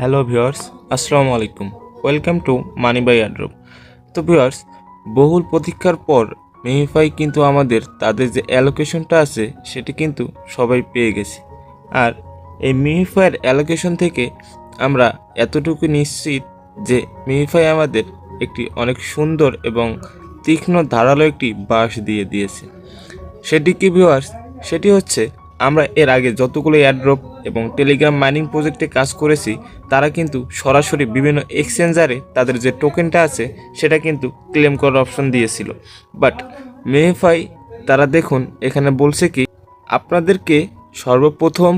Hello viewers, আসসালামু আলাইকুম। Welcome to money by airdrop তো ভিউয়ার্স, বহুল প্রতীক্ষার পর মেহিফাই কিন্তু আমাদের তাদের যে অ্যালোকেশনটা আছে, সেটি কিন্তু সবাই পেয়ে গেছি। আর এই মিহিফাইয়ের অ্যালোকেশন থেকে আমরা এতটুকু নিশ্চিত যে মিহিফাই আমাদের একটি অনেক সুন্দর এবং তীক্ষ্ণ ধারালো একটি বাঁশ দিয়ে দিয়েছে। সেটি কি ভিউয়ার্স? সেটি হচ্ছে আমরা এর আগে যতগুলো এয়ারড্রপ এবং টেলিগ্রাম মাইনিং প্রজেক্টে কাজ করেছি, তারা কিন্তু সরাসরি বিভিন্ন এক্সচেঞ্জারে তাদের যে টোকেনটা আছে, সেটা কিন্তু ক্লেম করার অপশন দিয়েছিল। বাট মেহফাই তারা দেখুন, এখানে বলছে কি, আপনাদেরকে সর্বপ্রথম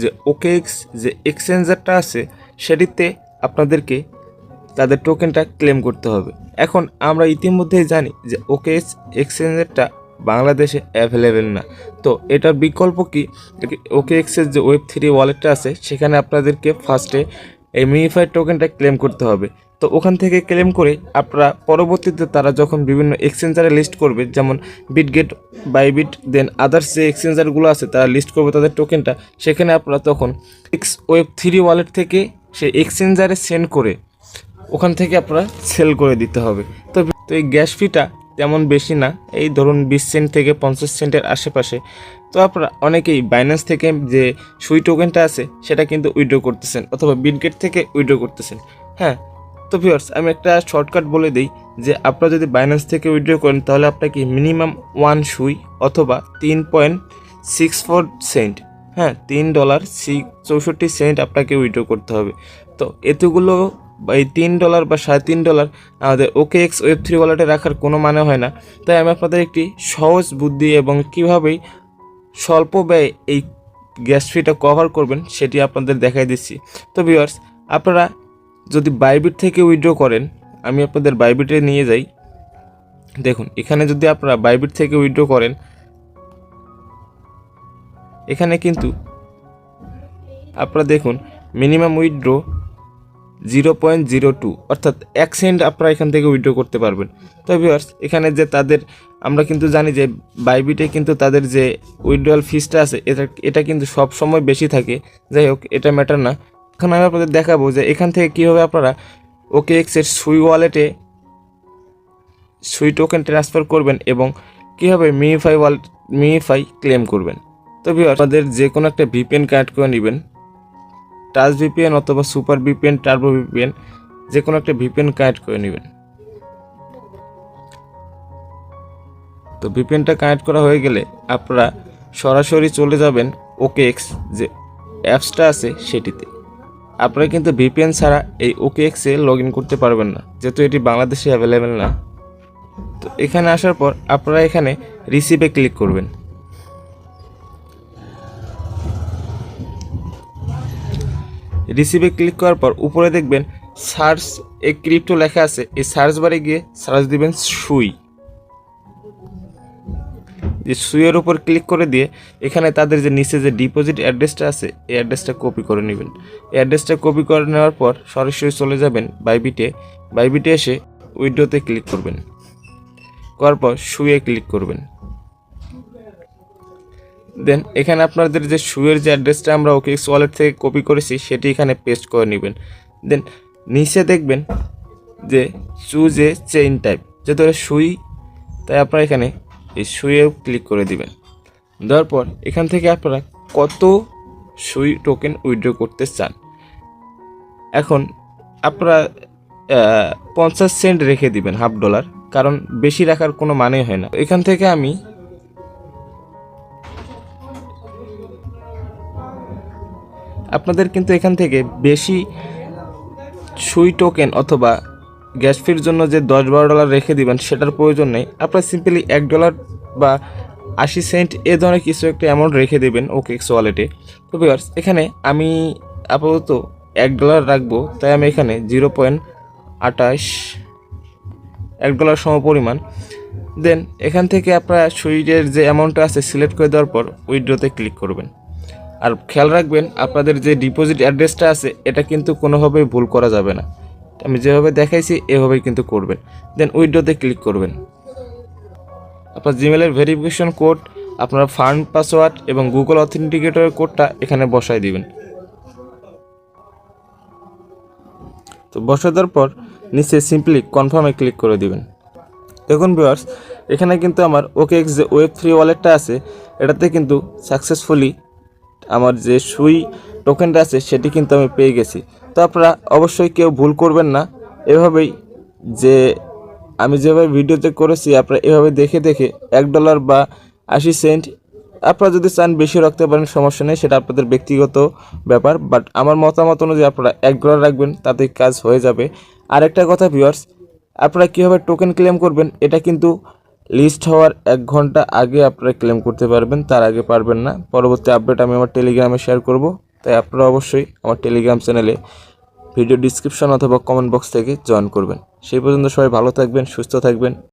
যে ওকেএক্স যে এক্সচেঞ্জারটা আছে, সেটিতে আপনাদেরকে তাদের টোকেনটা ক্লেম করতে হবে। এখন আমরা ইতিমধ্যেই জানি যে ওকেএক্স এক্সচেঞ্জারটা বাংলাদেশে অ্যাভেলেবেল না। তো এটার বিকল্প কি? ওকে এক্সের যে ওয়েব থ্রি ওয়ালেটটা আছে, সেখানে আপনাদেরকে ফার্স্টে এই মিনিফাইড টোকেনটা ক্লেম করতে হবে। তো ওখান থেকে ক্লেম করে আপনারা পরবর্তীতে তারা যখন বিভিন্ন এক্সচেঞ্জারে লিস্ট করবে, যেমন বিটগেট বাইবিট দেন আদার্স যে এক্সচেঞ্জারগুলো আছে, তারা লিস্ট করবে তাদের টোকেনটা সেখানে আপনারা তখন এক্স ওয়েব থ্রি ওয়ালেট থেকে সেই এক্সচেঞ্জারে সেন্ড করে ওখান থেকে আপনারা সেল করে দিতে হবে। তো তো এই গ্যাস ফিটা তেমন বেশি না। এই ধরুন বিশ সেন্ট থেকে পঞ্চাশ সেন্টের আশেপাশে। তো আপনারা অনেকেই বাইন্যান্স থেকে যে সুই টোকেনটা আছে, সেটা কিন্তু উইড্রো করতেছেন অথবা বিটগেট থেকে উইড্রো করতেছেন। হ্যাঁ তো ভিউয়ার্স আমি একটা শর্টকাট বলে দিই যে আপনারা যদি বাইন্যান্স থেকে উইড্রো করেন, তাহলে আপনাকে মিনিমাম ওয়ান সুই অথবা তিন পয়েন্ট সিক্স ফোর সেন্ট হ্যাঁ তিন ডলার চৌষট্টি সেন্ট আপনাকে উইড্রো করতে হবে। তো এতগুলো এই তিন ডলার বা সাড়ে তিন ডলার আমাদের ওকে এক্স ওয়েব থ্রি ওয়ালেটে রাখার কোনো মানে হয় না। তাই আমি আপনাদের একটি সহজ বুদ্ধি এবং কীভাবেই স্বল্প ব্যয়ে এই গ্যাস ফিটা কভার করবেন সেটি আপনাদের দেখাই দিচ্ছি। তো ভিউয়ার্স আপনারা যদি বাইবিট থেকে উইথড্র করেন, আমি আপনাদের বাইবিটে নিয়ে যাই। দেখুন, এখানে যদি আপনারা বাইবিট থেকে উইথড্র করেন, এখানে কিন্তু আপনারা দেখুন minimum withdraw zero point zero two. অর্থাৎ এক সেন্ট আপনারা এখান থেকে উইড্রো করতে পারবেন। তো ভিউয়ার্স এখানে যে তাদের, আমরা কিন্তু জানি যে বাইবিটে কিন্তু তাদের যে উইথড্রয়াল ফিসটা আছে, এটা এটা কিন্তু সব সময় বেশি থাকে। যাই হোক, এটা ম্যাটার না। এখন আমি আপনাদের দেখাবো যে এখান থেকে কীভাবে আপনারা ওকে এক্সের সুই ওয়ালেটে সুই টোকেন ট্রান্সফার করবেন এবং কীভাবে মিইফাই ওয়ালেট মিইফাই ক্লেম করবেন। তো ভিউয়ার্স যে কোনো একটা ভিপিএন কানেক্ট করে নেবেন। টাচ ভিপিএন অথবা সুপার ভিপিএন টার্বো ভিপিএন যে কোনো একটা ভিপিএন কানেক্ট করে নেবেন। তো ভিপিএনটা কানেক্ট করা হয়ে গেলে আপনারা সরাসরি চলে যাবেন ওকে এক্স যে অ্যাপসটা আছে সেটিতে। আপনারা কিন্তু ভিপিএন ছাড়া এই ওকে এক্সে লগ ইন করতে পারবেন না, যেহেতু এটি বাংলাদেশে অ্যাভেলেবেল না। তো এখানে আসার পর আপনারা এখানে রিসিভে ক্লিক করবেন। রিসিভে ক্লিক করার পর উপরে দেখবেন সার্চ এ ক্রিপ্টো লেখা আছে। এই সার্চ বারে গিয়ে সার্চ দিবেন সুই যে সুইয়ের উপর ক্লিক করে দিয়ে এখানে তাদের যে নিচে যে ডিপোজিট অ্যাড্রেসটা আছে, এই অ্যাড্রেসটা কপি করে নেবেন। এই অ্যাড্রেসটা কপি করে নেওয়ার পর সরাসরি চলে যাবেন বাইবিটে বাইবিটে এসে উইডোতে ক্লিক করবেন। করার পর শুয়ে ক্লিক করবেন। দেন এখানে আপনাদের যে শুয়ের যে অ্যাড্রেসটা আমরা ওকে ওয়ালেট থেকে কপি করেছি, সেটি এখানে পেস্ট করে নেবেন। দেন নিচে দেখবেন যে চুজ এ চেইন টাইপ যেহেতু সুই তাই আপনারা এখানে এই সুইয়েও ক্লিক করে দিবেন। দেওয়ার পর, এখান থেকে আপনারা কত সুই টোকেন উইথড্র করতে চান। এখন, আপনারা পঞ্চাশ সেন্ট রেখে দিবেন হাফ ডলার কারণ বেশি রাখার কোনো মানে হয় না। এখান থেকে আমি আপনাদের কিন্তু এখান থেকে বেশি সুই টোকেন অথবা গ্যাস ফির জন্য যে দশ বারো ডলার রেখে দিবেন, সেটার প্রয়োজন নেই। আপনারা সিম্পলি এক ডলার বা আশি সেন্ট এ ধরনের কিছু একটা অ্যামাউন্ট রেখে দেবেন ওকে এক্স ওয়ালেটে তো ভিউয়ার্স এখানে আমি আপাতত এক ডলার রাখব, তাই আমি এখানে জিরো পয়েন্ট আঠাশ, এক ডলার সম পরিমাণ। দেন এখান থেকে আপনারা সুইটের যে অ্যামাউন্টটা আছে সিলেক্ট করে দেওয়ার পর উইড্রোতে ক্লিক করবেন। আর খেয়াল রাখবেন, আপনাদের যে ডিপোজিট অ্যাড্রেসটা আছে, এটা কিন্তু কোনোভাবেই ভুল করা যাবে না। আমি যেভাবে দেখাইছি, এভাবেই কিন্তু করবেন। দেন উইডোতে ক্লিক করবেন। আপনার জিমেলের ভেরিফিকেশন কোড আপনার ফান্ড পাসওয়ার্ড এবং গুগল অথেন্টিকেটরের কোডটা এখানে বসায় দিবেন। তো বসে দেওয়ার পর নিচে সিম্পলি কনফার্মে ক্লিক করে দিবেন। দেখুন ভিউয়ার্স এখানে কিন্তু আমার ওকে এক্স যে ওয়েব থ্রি ওয়ালেটটা আছে, এটাতে কিন্তু সাকসেসফুলি আমার যে সুই টোকেনটা আছে, সেটি কিন্তু আমি পেয়ে গেছি। তো আপনারা অবশ্যই কেউ ভুল করবেন না। এভাবেই যে আমি যেভাবে ভিডিওতে করেছি, আপনারা এভাবে দেখে দেখে এক ডলার বা আশি সেন্ট আপনারা যদি চান বেশি রাখতে পারেন, সমস্যা নেই, সেটা আপনাদের ব্যক্তিগত ব্যাপার। বাট আমার মতামত অনুযায়ী আপনারা এক ডলার রাখবেন তাতে কাজ হয়ে যাবে। আরেকটা কথা ভিউয়ার্স আপনারা কীভাবে টোকেন ক্লেম করবেন, এটা কিন্তু লিস্ট হওয়ার এক ঘণ্টা আগে আপনারা ক্লেম করতে পারবেন, তার আগে পারবেন না। পরবর্তী আপডেট আমি আমার টেলিগ্রামে শেয়ার করব। তাই আপনারা অবশ্যই আমার টেলিগ্রাম চ্যানেলে ভিডিও ডিসক্রিপশন অথবা কমেন্ট বক্স থেকে জয়েন করবেন। সেই পর্যন্ত সবাই ভালো থাকবেন, সুস্থ থাকবেন।